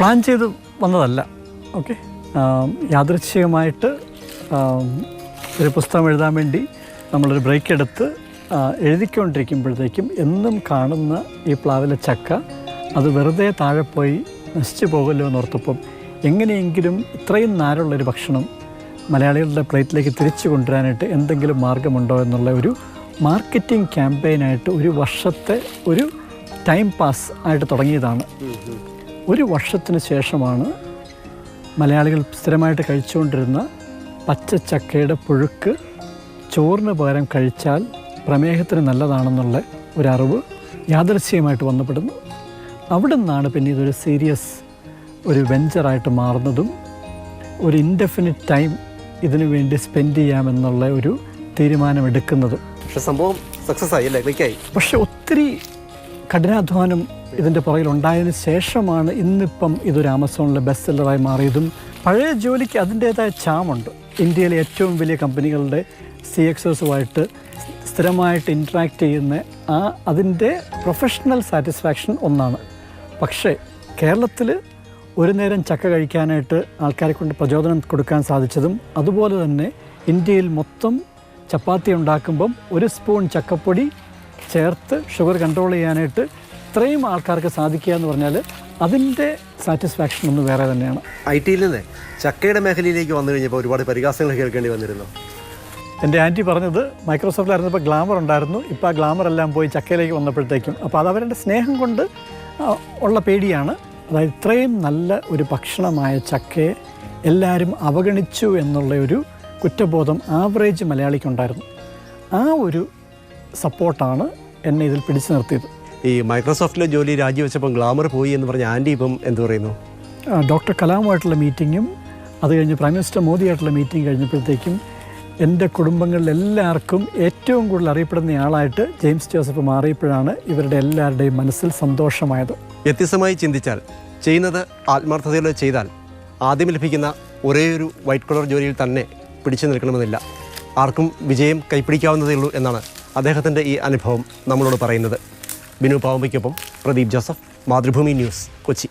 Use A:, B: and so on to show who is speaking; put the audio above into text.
A: Plan ചെയ്ത് വന്നതല്ല. Okay യാദൃച്ഛികമായിട്ട് ഒരു പുസ്തകം എഴുതാൻ വേണ്ടി നമ്മളൊരു ബ്രേക്ക് എടുത്ത് എഴുതിക്കൊണ്ടിരിക്കുമ്പോഴത്തേക്കും എന്നും കാണുന്ന ഈ പ്ലാവിലെ ചക്ക അത് വെറുതെ താഴെ പോയി നശിച്ചു പോകല്ലോ എന്നോർത്തപ്പം എങ്ങനെയെങ്കിലും ഇത്രയും നാരുള്ളൊരു ഭക്ഷണം മലയാളികളുടെ പ്ലേറ്റിലേക്ക് തിരിച്ചു കൊണ്ടുവരാനായിട്ട് എന്തെങ്കിലും മാർഗമുണ്ടോ എന്നുള്ള ഒരു മാർക്കറ്റിംഗ് ക്യാമ്പയിനായിട്ട് ഒരു വർഷത്തെ ഒരു ടൈം പാസ് ആയിട്ട് തുടങ്ങിയതാണ്. ഒരു വർഷത്തിന് ശേഷമാണ് മലയാളികൾ സ്ഥിരമായിട്ട് കഴിച്ചുകൊണ്ടിരുന്ന പച്ചച്ചക്കയുടെ പുഴുക്ക് ചോറിന് പകരം കഴിച്ചാൽ പ്രമേഹത്തിന് നല്ലതാണെന്നുള്ള ഒരറിവ് യാദൃശ്യമായിട്ട് വന്നപ്പെടുന്നു. അവിടെ നിന്നാണ് പിന്നെ ഇതൊരു സീരിയസ് ഒരു വെഞ്ചറായിട്ട് മാറുന്നതും ഒരു ഇൻഡെഫിനിറ്റ് ടൈം ഇതിനു വേണ്ടി സ്പെൻഡ് ചെയ്യാമെന്നുള്ള ഒരു തീരുമാനമെടുക്കുന്നതും.
B: പക്ഷെ സംഭവം സക്സസ് ആയി അല്ലേ? ക്ലിക്കായി?
A: പക്ഷെ ഒത്തിരി കഠിനാധ്വാനം ഇതിന്റെ പുറകിൽ ഉണ്ടായതിന് ശേഷമാണ് ഇന്നിപ്പം ഇതൊരു ആമസോണിലെ ബെസ്റ്റ് സെല്ലറായി മാറിയതും. പഴയ ജോലിക്ക് അതിന്റേതായ ചാമുണ്ട് ഇന്ത്യയിലെ ഏറ്റവും വലിയ കമ്പനികളുടെ സി എക്സസുമായിട്ട് സ്ഥിരമായിട്ട് ഇൻട്രാക്ട് ചെയ്യുന്ന ആ അതിന്റെ പ്രൊഫഷണൽ സാറ്റിസ്ഫാക്ഷൻ ഒന്നാണ്. പക്ഷേ കേരളത്തിൽ ഒരു നേരം ചക്ക കഴിക്കാനായിട്ട് ആൾക്കാരെ കൊണ്ട് പ്രചോദനം കൊടുക്കാൻ സാധിച്ചതും അതുപോലെ തന്നെ ഇന്ത്യയിൽ മൊത്തം ചപ്പാത്തി ഉണ്ടാക്കുമ്പം ഒരു സ്പൂൺ ചക്കപ്പൊടി ചേർത്ത് ഷുഗർ കൺട്രോൾ ചെയ്യാനായിട്ട് ഇത്രയും ആൾക്കാർക്ക് സാധിക്കുക എന്ന് പറഞ്ഞാൽ അതിന്റെ സാറ്റിസ്ഫാക്ഷൻ ഒന്ന് വേറെ തന്നെയാണ്.
B: ഐ ടിയിൽ നിന്ന് ചക്കയുടെ മേഖലയിലേക്ക് വന്നു കഴിഞ്ഞപ്പോൾ ഒരുപാട് പരിഹാസങ്ങൾ കേൾക്കേണ്ടി വന്നിരുന്നു.
A: എന്റെ ആന്റി പറഞ്ഞത് മൈക്രോസോഫ്റ്റിലായിരുന്നപ്പോൾ ഗ്ലാമർ ഉണ്ടായിരുന്നു. ഇപ്പോൾ ആ ഗ്ലാമർ എല്ലാം പോയി ചക്കയിലേക്ക് വന്നപ്പോഴത്തേക്കും. അപ്പോൾ അത് അവരുടെ സ്നേഹം കൊണ്ട് ഉള്ള പേടിയാണ്. അതായത് ഇത്രയും നല്ല ഒരു ഭക്ഷണമായ ചക്കയെ എല്ലാവരും അവഗണിച്ചു എന്നുള്ള ഒരു കുറ്റബോധം ആവറേജ് മലയാളിക്കുണ്ടായിരുന്നു. ആ ഒരു സപ്പോർട്ടാണ് എന്നെ ഇതിൽ പിടിച്ചു നിർത്തിയത്.
B: ഈ മൈക്രോസോഫ്റ്റിലെ ജോലി രാജിവെച്ചപ്പം ഗ്ലാമർ പോയി എന്ന് പറഞ്ഞ ആന്റി ഇപ്പം എന്ത് പറയുന്നു?
A: ഡോക്ടർ കലാമുമായിട്ടുള്ള മീറ്റിങ്ങും അത് കഴിഞ്ഞ് പ്രൈം മിനിസ്റ്റർ മോദിയായിട്ടുള്ള മീറ്റിംഗ് കഴിഞ്ഞപ്പോഴത്തേക്കും എന്റെ കുടുംബങ്ങളിലെല്ലാവർക്കും ഏറ്റവും കൂടുതൽ അറിയപ്പെടുന്ന ആളായിട്ട് ജെയിംസ് ജോസഫ് മാറിയപ്പോഴാണ് ഇവരുടെ എല്ലാവരുടെയും മനസ്സിൽ സന്തോഷമായത്.
B: വ്യത്യസ്തമായി ചിന്തിച്ചാൽ ചെയ്യുന്നത് ആത്മാർത്ഥതയോടെ ചെയ്താൽ ആദ്യം ലഭിക്കുന്ന ഒരേ ഒരു വൈറ്റ് കളർ ജോലിയിൽ തന്നെ പിടിച്ചു നിൽക്കണമെന്നില്ല. ആർക്കും വിജയം കൈപ്പിടിക്കാവുന്നതേ ഉള്ളൂ എന്നാണ് അദ്ദേഹത്തിന്റെ ഈ അനുഭവം നമ്മളോട് പറയുന്നത്. ബിനു പാവമ്പയ്ക്കൊപ്പം പ്രദീപ് ജോസഫ് മാതൃഭൂമി ന്യൂസ് കൊച്ചി.